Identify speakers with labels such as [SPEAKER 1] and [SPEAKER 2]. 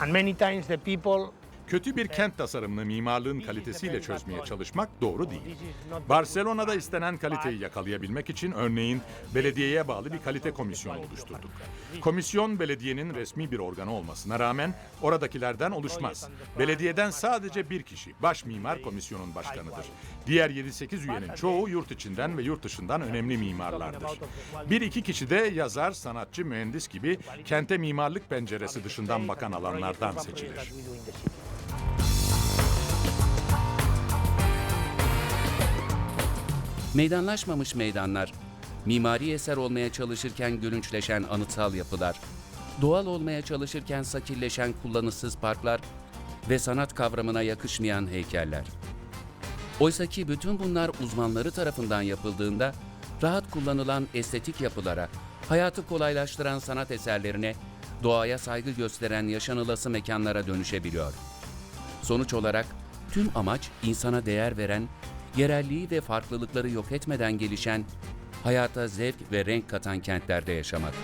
[SPEAKER 1] And many times the people
[SPEAKER 2] Kötü bir kent tasarımını mimarlığın kalitesiyle çözmeye çalışmak doğru değil. Barcelona'da istenen kaliteyi yakalayabilmek için örneğin belediyeye bağlı bir kalite komisyonu oluşturduk. Komisyon belediyenin resmi bir organı olmasına rağmen oradakilerden oluşmaz. Belediyeden sadece bir kişi, baş mimar komisyonun başkanıdır. Diğer 7-8 üyenin çoğu yurt içinden ve yurt dışından önemli mimarlardır. Bir iki kişi de yazar, sanatçı, mühendis gibi kente mimarlık penceresi dışından bakan alanlardan seçilir.
[SPEAKER 3] Meydanlaşmamış meydanlar, mimari eser olmaya çalışırken gülünçleşen anıtsal yapılar, doğal olmaya çalışırken sakilleşen kullanışsız parklar ve sanat kavramına yakışmayan heykeller. Oysaki bütün bunlar uzmanları tarafından yapıldığında rahat kullanılan estetik yapılara, hayatı kolaylaştıran sanat eserlerine, doğaya saygı gösteren yaşanılası mekanlara dönüşebiliyor. Sonuç olarak tüm amaç insana değer veren, yerelliği ve farklılıkları yok etmeden gelişen, hayata zevk ve renk katan kentlerde yaşamak.